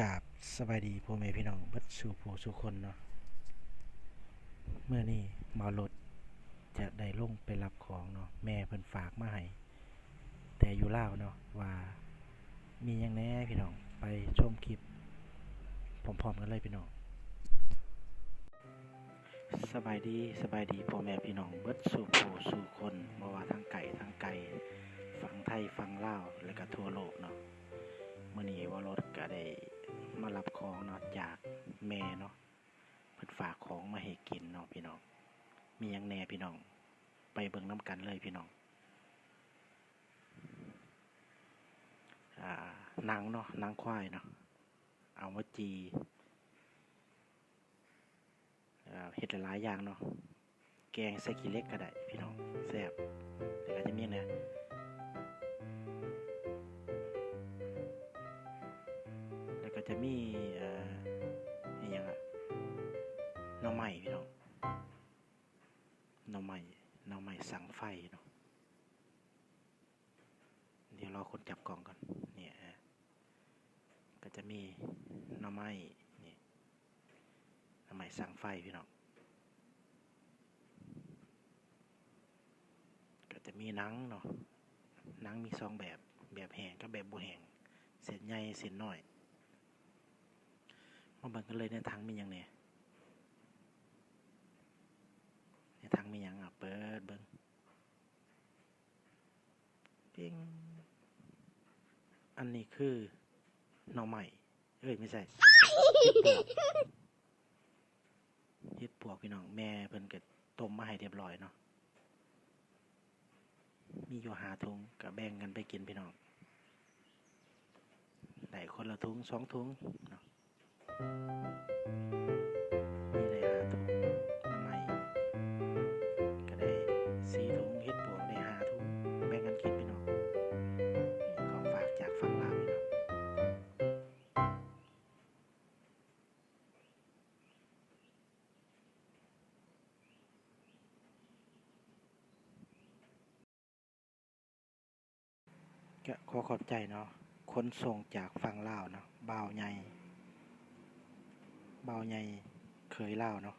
กาบสบายดีพ่อแม่พี่น้องเบิดสู่ผู้สู่คนเนาะเมื่อนี้มารถจะได้ลงไปรับของเนาะแม่เพิ่นฝากมาให้แต่อยู่เล่าเนาะว่ามียังแน่พี่น้องไปชมคลิปพร้อมๆกันเลยพี่น้องสบายดีสบายดีพ่อแม่พี่น้องเบิดสู่ผู้สู่คนบ่ว่าทางไก่ทางไกลฝั่งไทยฝั่งลาวและก็ทั่วโลกเนาะเมื่อนี้ว่ารถก็ได้ มารับของเนาะจากแม่เนาะเพิ่นฝากของมาให้กินเนาะพี่น้อง มียังแหน่พี่น้อง ไปเบิ่งน้ำกันเลยพี่น้องอ่าหนังเนาะหนังควายเนาะเอามาจีเฮ็ดหลายอย่างเนาะแกงใส่ขี้เล็กก็ได้พี่น้องแซ่บแล้วก็จะมีเนี่ย จะมีเอ่ออย่างอะหน่อไม้พี่น้องหน่อไม้หน่อไม้สังไฟเนาะเดี๋ยวรอคนจับกล่องก่อนเนี่ยก็จะมีหน่อไม้นี่หน่อไม้สังไฟพี่น้องก็จะมีนังเนาะนังมีสองแบบแบบแห้งกับแบบบ่แห้งเส้นใหญ่เส้นน้อย มาเบิ่งกันเลยในถังมีหยังเนี่ยในถังมีหยังอะเปิดเบิ่งปิ้งอันนี้คือหน่อใหม่เอ้ยไม่ใช่เฮ็ดปวกพี่น้องแม่เพิ่นก็ต้มมาให้เรียบร้อยเนาะมีอยู่หาถุงก็แบ่งกันไปกินพี่น้องได้คนละถุงสองถุงเนาะ มีได้หาถุงทำไมก็ได้สี่ถุงเฮ็ดปวกได้หาถุงแบ่งกันกินพี่น้องนี่ของฝากจากฝั่งลาวพี่น้องก็ขอขอบใจเนาะขนส่งจากฝั่งลาวเนาะบ่าวใหญ่ เบาใหญ่เคยเล่าเนาะ